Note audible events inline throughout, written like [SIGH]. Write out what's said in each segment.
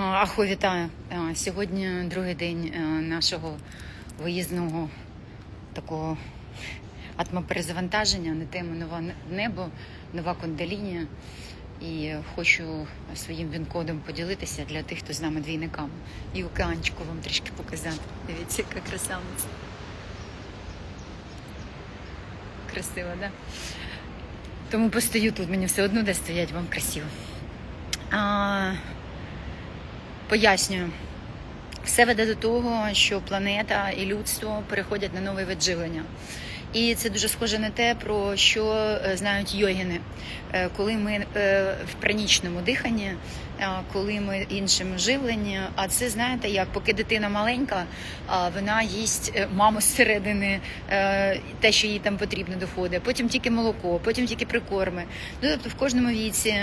Ахо, вітаю. Е, Сьогодні другий день е, нашого виїзного такого атмоперезавантаження на тему нове небо, нова кундалінія. І хочу своїм він-кодом поділитися для тих, хто з нами двійниками. І океанчику вам трішки показати. Дивіться, яка красавиця. Красиво, да? Тому постою тут, мені все одно де стоять вам красиво. А, пояснюю. Все веде до того, що планета і людство переходять на новий вид живлення. І це дуже схоже на те, про що е, знають йогіни. Е, Коли ми е, в пранічному диханні, коли ми іншим живленні, а це знаєте, як поки дитина маленька, вона їсть маму зсередини, те, що їй там потрібно доходить, потім тільки молоко, потім тільки прикорми. Ну тобто в кожному віці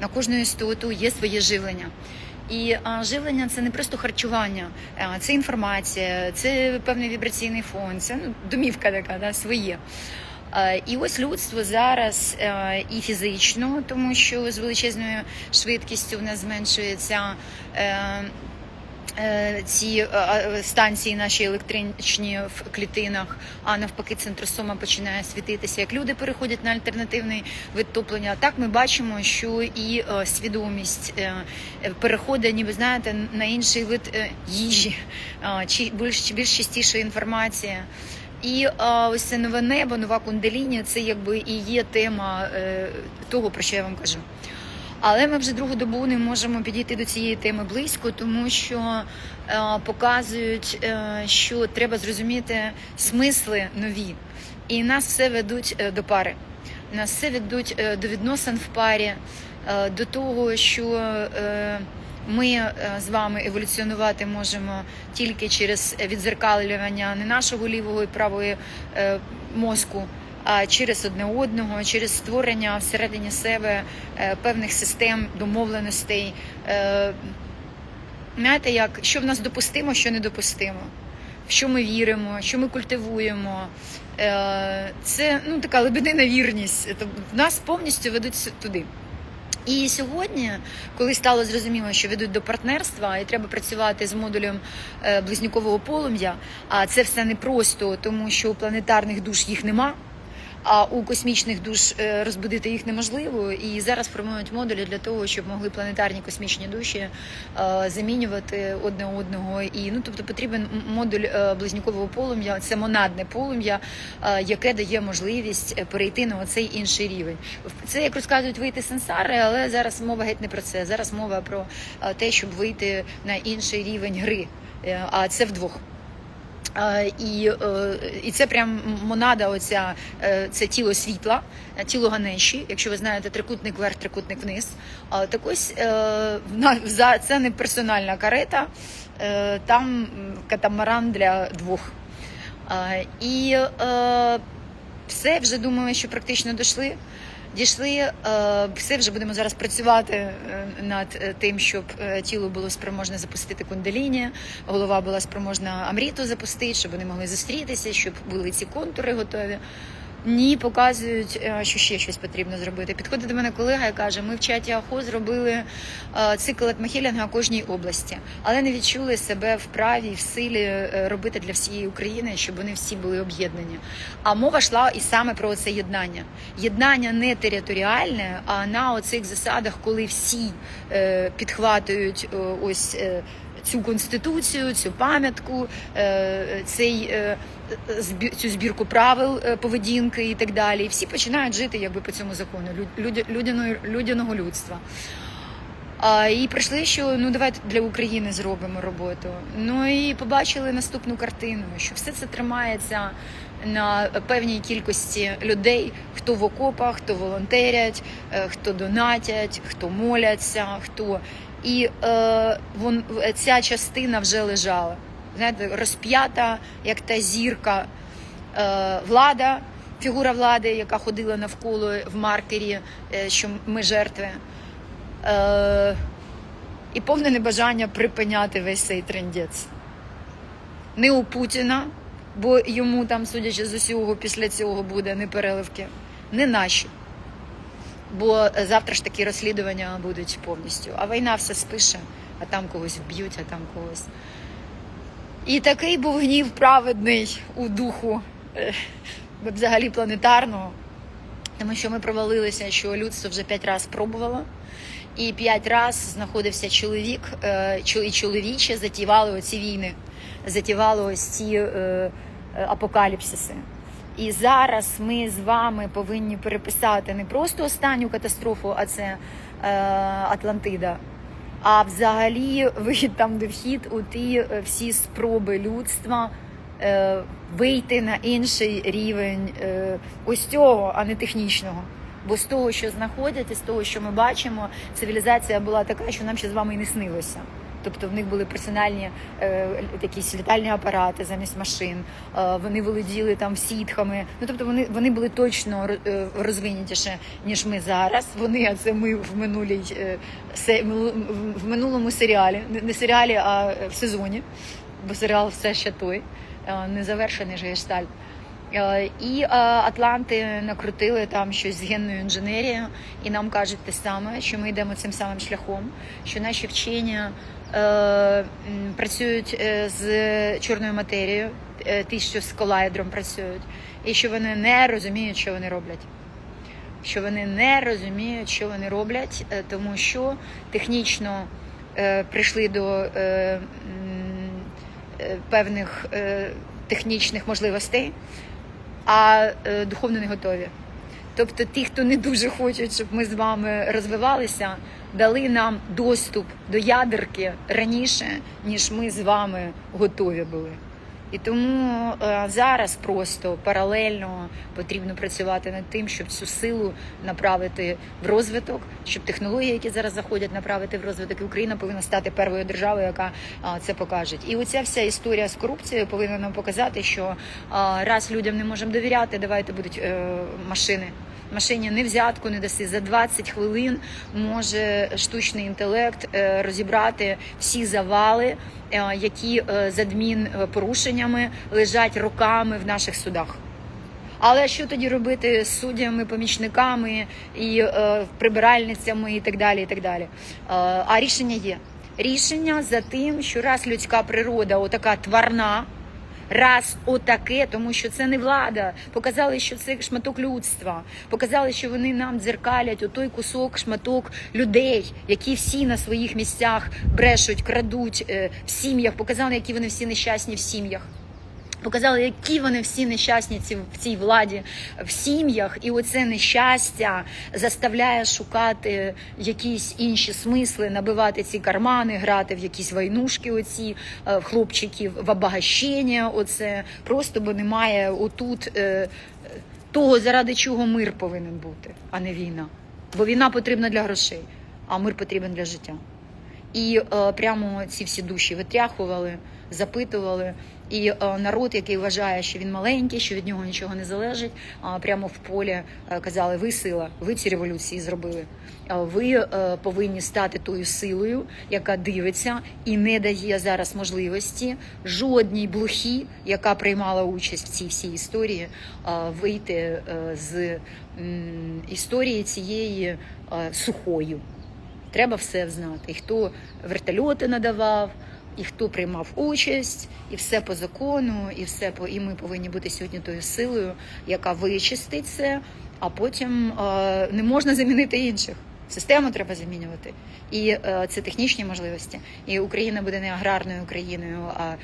на кожну істоту є своє живлення. І а, живлення це не просто харчування, а, це інформація, це певний вібраційний фон, це ну, домівка така, да, своє. І ось людство зараз е, і фізично, тому що з величезною швидкістю в нас зменшується. Е, Ці е, е, станції наші електричні в клітинах, а навпаки, центросома починає світитися. Як люди переходять на альтернативний вид топлення, так ми бачимо, що і свідомість переходить, ніби знаєте, на інший вид їжі, чи більш більш частіша інформація. І а, ось це нове небо, нова кундалінія, це якби і є тема е, того, про що я вам кажу. Але ми вже другу добу не можемо підійти до цієї теми близько, тому що е, показують, е, що треба зрозуміти смисли нові. І нас все ведуть е, до пари. Нас все ведуть е, до відносин в парі, е, до того, що е, ми е, з вами еволюціонувати можемо тільки через відзеркалювання не нашого лівого і правої мозку через одне одного, через створення всередині себе е, певних систем, домовленостей. Е, Знаєте, як що в нас допустимо, що недопустимо, в що ми віримо, що ми культивуємо. Е, Це ну така лебедина вірність. Нас повністю ведуть туди. І сьогодні, коли стало зрозуміло, що ведуть до партнерства, і треба працювати з модулем близнюкового полум'я, а це все непросто, тому що у планетарних душ їх нема. А у космічних душ е, розбудити їх неможливо, і зараз формують модулі для того, щоб могли планетарні космічні душі е, замінювати одне одного. І ну тобто потрібен модуль е, близнюкового полум'я, це монадне полум'я, яке дає можливість перейти на оцей інший рівень. Це як розказують вийти з сансари, але зараз мова геть не про це. Зараз мова про те, щоб вийти на інший рівень гри, а це вдвох. І, е, і це прям монада, оця е, це тіло світла, е, тіло Ганеші. Якщо ви знаєте, трикутник вверх, трикутник вниз. Так ось це не персональна карета, там катамаран для двох. І все вже думаю, що практично дійшли. Дійшли, е, все вже будемо зараз працювати е, над е, тим, щоб тіло було спроможне запустити кундаліні, голова була спроможна амріту запустити, щоб вони могли зустрітися, щоб були ці контури готові. Ні, показують, е, що ще щось потрібно зробити. Підходить до мене колега і каже: ми в чаті АХО зробили е, цикл етмохілінга кожній області, але не відчули себе в праві, в силі е, робити для всієї України, щоб вони всі були об'єднані. А мова йшла і саме про це єднання. Єднання не територіальне, а на оцих засадах, коли всі підхватують ось. Цю конституцію, цю пам'ятку, е, цей е, цю збірку правил е, поведінки і так далі. І всі починають жити якби по цьому закону лю- людяного, людяного людства. А, і прийшли, що ну давайте для України зробимо роботу. Ну і побачили наступну картину, що все це тримається на певній кількості людей, хто в окопах, хто волонтерять, хто донатять, хто моляться, хто. І е, вон, ця частина вже лежала. Знаєте, розп'ята, як та зірка е, влада, фігура влади, яка ходила навколо в маркері, е, що ми жертви. Е, і повне небажання припиняти весь цей трендець. Не у Путіна, бо йому там, судячи з усього, після цього буде непереливки, не наші. Бо завтра ж такі розслідування будуть повністю. А війна все спише, а там когось вб'ють, а там когось. І такий був гнів праведний у духу взагалі планетарного. Тому що ми провалилися, що людство вже п'ять разів пробувало, і п'ять разів знаходився чоловік, е, і чоловіче затівали оці війни, затівали ось ці е, е, апокаліпсиси. І зараз ми з вами повинні переписати не просто останню катастрофу, а це е, Атлантида, а взагалі [LAUGHS] вихід там, де вхід у ті е, всі спроби людства е, вийти на інший рівень е, ось цього, а не технічного. Бо з того, що знаходять, і з того, що ми бачимо, цивілізація була така, що нам ще з вами і не снилося. Тобто в них були персональні е, якісь літальні апарати замість машин. Е, вони володіли там сітхами. Ну тобто вони, вони були точно е, розвинятіше, ніж ми зараз. Вони, а це ми в минулій е, се, в минулому серіалі, не- не серіалі, а в сезоні. Бо серіал все ще той, е, незавершений же гештальт. Е, І е, Атланти накрутили там щось з генною інженерією, і нам кажуть те саме, що ми йдемо цим самим шляхом, що наші вчення е, працюють е, з чорною матерією, ті, що з колайдром працюють, і що вони не розуміють, що вони роблять. Що вони не розуміють, що вони роблять, тому що технічно е, прийшли до е, е, певних е, технічних можливостей, а е, духовно не готові. Тобто ті, хто не дуже хочуть, щоб ми з вами розвивалися, дали нам доступ до ядерки раніше, ніж ми з вами готові були. І тому е, зараз просто паралельно потрібно працювати над тим, щоб цю силу направити в розвиток, щоб технології, які зараз заходять, направити в розвиток. І Україна повинна стати першою державою, яка а, це покаже. І оця вся історія з корупцією повинна нам показати, що а, раз людям не можемо довіряти, давайте будуть е, машини. Машині не взятку не даси за 20 хвилин. Може штучний інтелект е, розібрати всі завали, е, які е, з адмінпорушеннями лежать роками в наших судах. Але що тоді робити з суддями, помічниками і е, прибиральницями і так далі. і так далі. Е, а рішення є. Рішення за тим, що раз людська природа отака тварна, раз отаке, тому що це не влада. Показали, що це шматок людства. Показали, що вони нам дзеркалять отой кусок, шматок людей, які всі на своїх місцях брешуть, крадуть е, в сім'ях. Показали, які вони всі нещасні в сім'ях. Показали, які вони всі нещасні ці в цій владі в сім'ях, і оце нещастя заставляє шукати якісь інші смисли, набивати ці кармани, грати в якісь войнушки, оці е, в хлопчиків, в обагащення. Оце просто бо немає отут е, того, заради чого мир повинен бути, а не війна. Бо війна потрібна для грошей, а мир потрібен для життя. І е, прямо ці всі душі витряхували, запитували. І е, народ, який вважає, що він маленький, що від нього нічого не залежить, прямо в полі е, казали: ви сила, ви ці революції зробили. Ви е, повинні стати тою силою, яка дивиться і не дає зараз можливості жодній блохі, яка приймала участь в цій всій історії, е, вийти е, з історії цієї е, сухою. Треба все знати. І хто вертольоти надавав, і хто приймав участь, і все по закону, і все по і ми повинні бути сьогодні тою силою, яка вичистить це, а потім е, не можна замінити інших. Систему треба замінювати, і е, це технічні можливості. І Україна буде не аграрною країною, а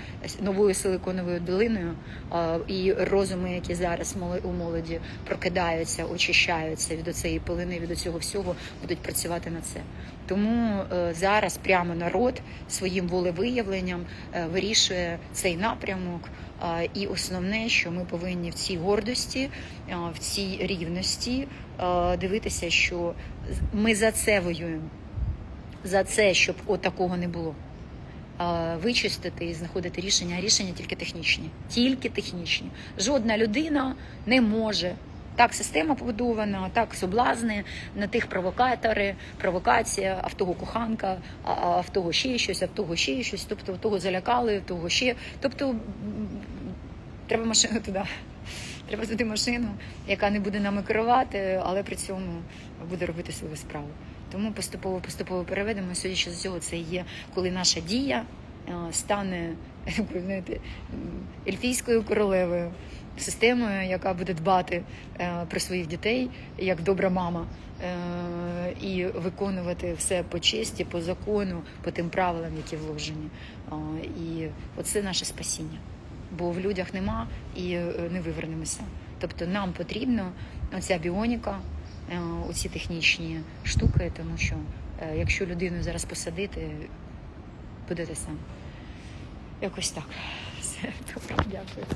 новою силиконовою долиною. Е, і розуми, які зараз у молоді прокидаються, очищаються від оцеї пилини, від цього всього, будуть працювати на це. Тому е, зараз прямо народ своїм волевиявленням е, вирішує цей напрямок. Е, І основне, що ми повинні в цій гордості, е, в цій рівності е, дивитися, що ми за це воюємо, за це, щоб отакого не було. Вичистити і знаходити рішення, а рішення тільки технічні, тільки технічні. Жодна людина не може. Так система побудована, так соблазни, на тих провокатори, провокація, а в того коханка, а в того ще щось, а в того ще щось. Тобто в того залякали, в того ще. Тобто треба машину туди. Треба знайти машину, яка не буде нами керувати, але при цьому буде робити свою справу. Тому поступово поступово переведемо. Судячи з цього, це є коли наша дія е, стане знаєте, ельфійською королевою, системою, яка буде дбати е, про своїх дітей як добра мама. е, І виконувати все по честі, по закону, по тим правилам, які вложені. І оце наше спасіння. Бо в людях нема і е, не вивернемося. Тобто нам потрібна оця біоніка, е, оці технічні штуки, тому що е, якщо людину зараз посадити, буде те саме. Якось так. Все, добре, дякую.